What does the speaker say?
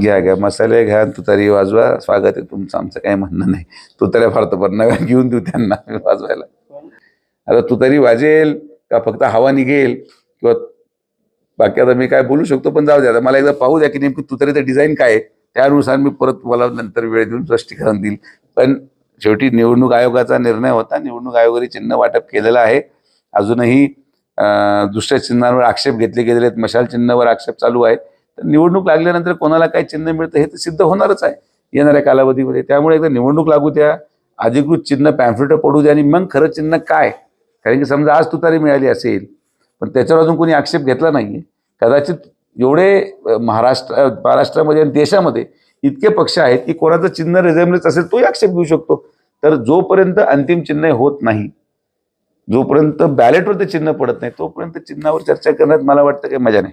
घ्या घ्या. मसाले घ्या तुतारी वाजवा. स्वागत आहे तुमचं. आमचं काही म्हणणं नाही. तुताऱ्या फार पण नव्या घेऊन देऊ त्यांना वाजवायला. आता तुतारी वाजेल का फक्त हवा निघेल? किंवा बाकी आता मी काय बोलू शकतो पण जाऊ द्या आता मला एकदा पाहू द्या की नेमकी तुतारीचं डिझाईन काय त्यानुसार मी परत तुम्हाला नंतर वेळ देऊन स्पष्टीकरण देईल. पण शेवटी निवडणूक आयोगाचा निर्णय होता. निवडणूक आयोगाने चिन्ह वाटप केलेलं आहे. अजूनही दुसऱ्या चिन्हांवर आक्षेप घेतले गेलेले आहेत. मशाल चिन्हावर आक्षेप चालू आहे. तर निवडणूक लागल्यानंतर कोणाला काय चिन्ह मिळतं हे तर सिद्ध होणारच आहे येणाऱ्या कालावधीमध्ये. त्यामुळे एकदा निवडणूक लागू द्या अधिकृत चिन्ह पॅम्फलेट पडू द्या आणि मग खरं चिन्ह काय? कारण की समजा आज तुतारी मिळाली असेल पण त्याच्यावर अजून कोणी आक्षेप घेतला नाहीये. कदाचित एवढे महाराष्ट्र महाराष्ट्रामध्ये आणि देशामध्ये इतके पक्ष आहेत की कोणाचं चिन्ह रिझेंबलन्स असेल तोही आक्षेप घेऊ शकतो. तर जोपर्यंत अंतिम चिन्ह होत नाही जोपर्यंत बॅलेटवर ते चिन्ह पडत नाही तोपर्यंत चिन्हावर चर्चा करण्यात मला वाटतं काही मजा नाही.